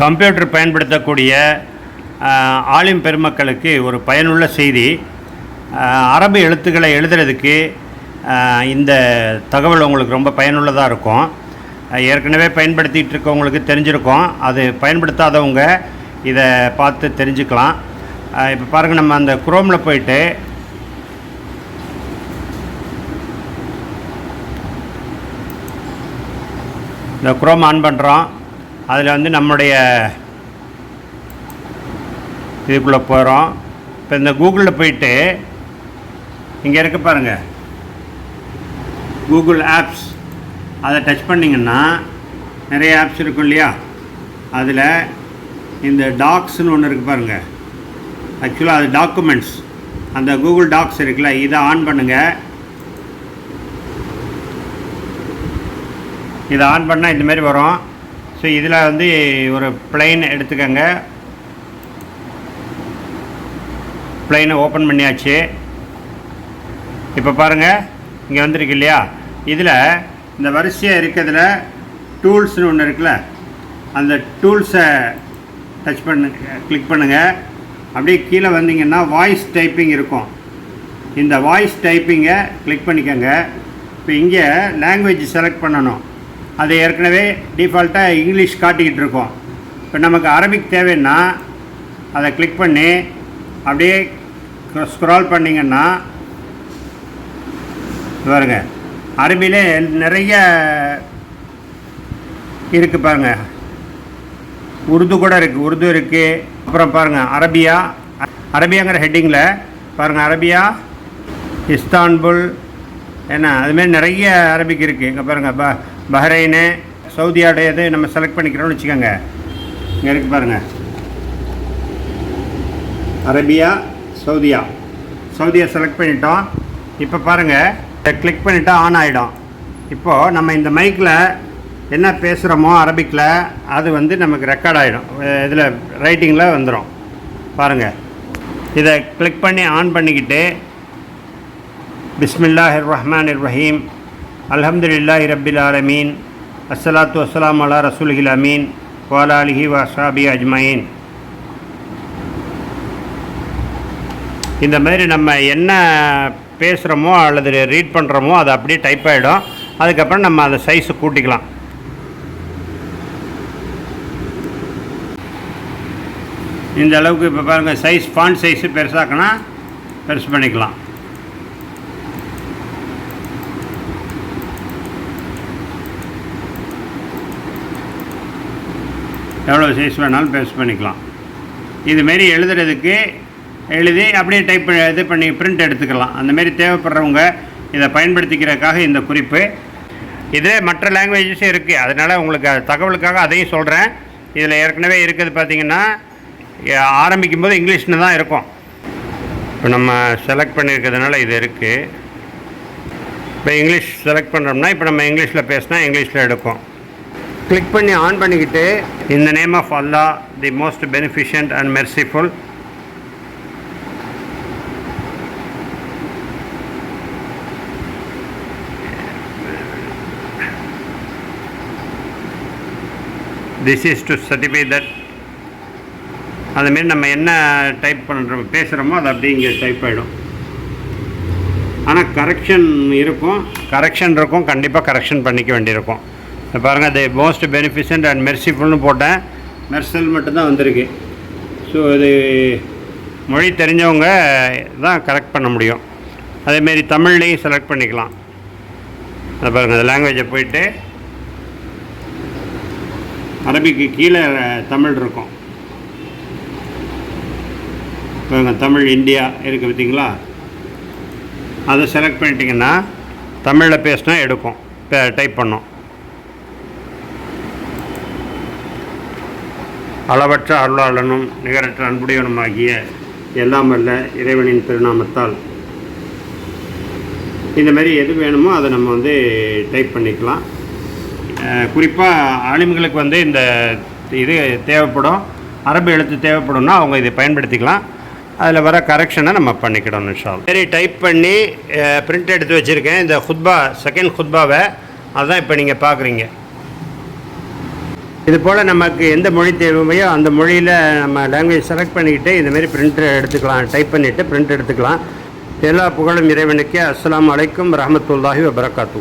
Computer பயன்படுத்தக்கூடிய ஆலிம் பெருமக்களுக்கு ஒரு பயனுள்ள செய்தி. அரபு எழுத்துக்களை எழுதுறதுக்கு இந்த தகவல் உங்களுக்கு ரொம்ப பயனுள்ளதாக இருக்கும். ஏற்கனவே பயன்படுத்திகிட்டு இருக்கவங்களுக்கு தெரிஞ்சிருக்கும். அது பயன்படுத்தாதவங்க இதை பார்த்து தெரிஞ்சுக்கலாம். இப்போ பாருங்கள் நம்ம அந்த குரோமில் போயிட்டு இந்த குரோம் ஆன் பண்ணுறோம் அதில் வந்து நம்முடைய இதுக்குள்ளே போகிறோம் இப்போ இந்த கூகுளில் போயிட்டு இங்கே இருக்க பாருங்கள் கூகுள் ஆப்ஸ். அதை டச் பண்ணிங்கன்னா நிறைய ஆப்ஸ் இருக்கும் இல்லையா? அதில் இந்த டாக்ஸ்னு ஒன்று இருக்குது பாருங்கள் ஆக்சுவலாக அது டாக்குமெண்ட்ஸ். அந்த கூகுள் டாக்ஸ் இருக்குல்ல இதை ஆன் பண்ணுங்கள் இதை ஆன் பண்ணால் இந்தமாரி வரும். ஸோ இதில் வந்து ஒரு பிளைன் எடுத்துக்கோங்க. பிளைனை ஓப்பன் பண்ணியாச்சு. இப்போ பாருங்கள் இங்கே வந்திருக்கு இல்லையா? இதில் இந்த வரிசையாக இருக்கிறதுல டூல்ஸ்னு ஒன்று இருக்குல்ல அந்த டூல்ஸை டச் பண்ணு கிளிக் பண்ணுங்கள் அப்படியே கீழே வந்தீங்கன்னா வாய்ஸ் டைப்பிங் இருக்கும். இந்த வாய்ஸ் டைப்பிங்கை கிளிக் பண்ணிக்கோங்க. இப்போ இங்கே லாங்குவேஜ் செலக்ட் பண்ணணும். அது ஏற்கனவே டிஃபால்ட்டாக இங்கிலீஷ் காட்டிக்கிட்டு இருக்கோம். இப்போ நமக்கு அரபிக் தேவைன்னா அதை கிளிக் பண்ணி அப்படியே ஸ்க்ரால் பண்ணிங்கன்னா பாருங்க அரபியிலே நிறைய இருக்குது பாருங்க. உருது கூட இருக்குது உருது இருக்குது அப்புறம் பாருங்கள் அரபியா அரபியாங்கிற ஹெட்டிங்கில் பாருங்கள் அரபியா இஸ்தான்புல் என்ன அதுமாரி நிறைய அரபிக் இருக்குது இங்கே பாருங்கள் பா பஹ்ரைனு சவுதியோடையது நம்ம செலக்ட் பண்ணிக்கிறோம்னு வச்சுக்கோங்க. இங்கே இருக்குது பாருங்கள் அரேபியா சவுதியா. சவுதியா செலக்ட் பண்ணிட்டோம். இப்போ பாருங்கள் இதை கிளிக் பண்ணிட்டா ஆன் ஆகிடும் இப்போது நம்ம இந்த மைக்கில் என்ன பேசுகிறோமோ அரபிக்கில் அது வந்து நமக்கு ரெக்கார்ட் ஆகிடும் இதில் ரைட்டிங்கில் வந்துடும் பாருங்கள் இதை கிளிக் பண்ணி ஆன் பண்ணிக்கிட்டு பிஸ்மில்லாஹிர் ரஹ்மான் ரஹீம் அல்ஹம்துலில்லாஹி ரப்பில் ஆலமீன் அஸ்லாத்து வஸ்ஸலாம் அலா ரசூலில் அமீன் வாலாலிஹி வாஷாபி அஜ்மயின் இந்த மாதிரி நம்ம என்ன பேசுகிறோமோ அல்லது ரீட் பண்ணுறோமோ அது அப்படியே டைப் ஆகிடும் அதுக்கப்புறம் நம்ம அந்த சைஸை கூட்டிக்கலாம். இந்த அளவுக்கு இப்போ பாருங்கள் சைஸ் ஃபாண்ட் சைஸு பெருசாக்கினா பெருசு பண்ணிக்கலாம். எவ்வளோ சைஸ் வேணாலும் பேஸ்ட் பண்ணிக்கலாம். இதுமாரி எழுதுறதுக்கு எழுதி அப்படியே டைப் பண்ணி இது பண்ணி பிரிண்ட் எடுத்துக்கலாம். அந்தமாரி தேவைப்படுறவங்க இதை பயன்படுத்திக்கிறதுக்காக இந்த குறிப்பு. இது மற்ற லாங்குவேஜஸும் இருக்குது அதனால் உங்களுக்கு தகவலுக்காக அதையும் சொல்கிறேன் இதில் ஏற்கனவே இருக்கிறது பார்த்தீங்கன்னா ஆரம்பிக்கும் போது இங்கிலீஷ்னு தான் இருக்கும். இப்போ நம்ம செலக்ட் பண்ணியிருக்கிறதுனால இது இருக்குது இப்போ இங்கிலீஷ் செலக்ட் பண்ணுறோம்னா இப்போ நம்ம இங்கிலீஷில் பேசினா இங்கிலீஷில் எடுக்கும். கிளிக் பண்ணி ஆன் பண்ணிக்கிட்டு இந்த name of Allah the most beneficent and merciful this is to certify that அதுமாரி நம்ம என்ன டைப் பண்ணுறோம் பேசுகிறோமோ அது அப்படியே இங்கே டைப் ஆகிடும் ஆனால் கரெக்ஷன் இருக்கும் கரெக்ஷன் இருக்கும் கண்டிப்பாக கரெக்ஷன் பண்ணிக்க வேண்டியிருக்கும். பாருங்கள் தி மோஸ்ட் பெனிஃபிஷியன்ட் அண்ட் மெர்சிஃபுல்னு போட்டேன். மெர்சல் மட்டும்தான் வந்திருக்கு. ஸோ இது மொழி தெரிஞ்சவங்க தான் கரெக்ட் பண்ண முடியும். அதேமாரி தமிழ்லேயும் செலக்ட் பண்ணிக்கலாம். அதை பாருங்கள் அந்த லாங்குவேஜை போயிட்டு அரபிக்கு கீழே தமிழ் இருக்கும். பாருங்க தமிழ் இந்தியா இருக்குது பார்த்தீங்களா? அதை செலக்ட் பண்ணிட்டீங்கன்னா தமிழில் பேசினா எடுக்கும். டைப் பண்ணோம். அளவற்ற அருளாளனும் நிகரற்ற அன்புடையவனுமாகிய எல்லாம் அல்ல இறைவனின் திருநாமத்தால். இந்த மாதிரி எது வேணுமோ அதை நம்ம வந்து டைப் பண்ணிக்கலாம். குறிப்பாக ஆளுமைகளுக்கு வந்து இந்த இது தேவைப்படும் அரபு எழுத்து தேவைப்படும்னா அவங்க இதை பயன்படுத்திக்கலாம். அதில் வர கரெக்ஷனை நம்ம பண்ணிக்கிடணும் இன்ஷால் சரி டைப் பண்ணி பிரிண்ட் எடுத்து வச்சுருக்கேன். இந்த ஹுத்பா செகண்ட் ஹுத்பாவை அதுதான் இப்போ நீங்கள் பார்க்குறீங்க இது போல் நமக்கு எந்த மொழி தேவையோ அந்த மொழியில் நம்ம லாங்குவேஜ் செலக்ட் பண்ணிக்கிட்டு இந்தமாரி பிரிண்ட் எடுத்துக்கலாம். டைப் பண்ணிவிட்டு பிரிண்ட் எடுத்துக்கலாம். எல்லா புகழும் இறைவனுக்கே. அஸ்லாம் அலைக்கும் ரஹமத்துல்லாஹி வபரகாத்து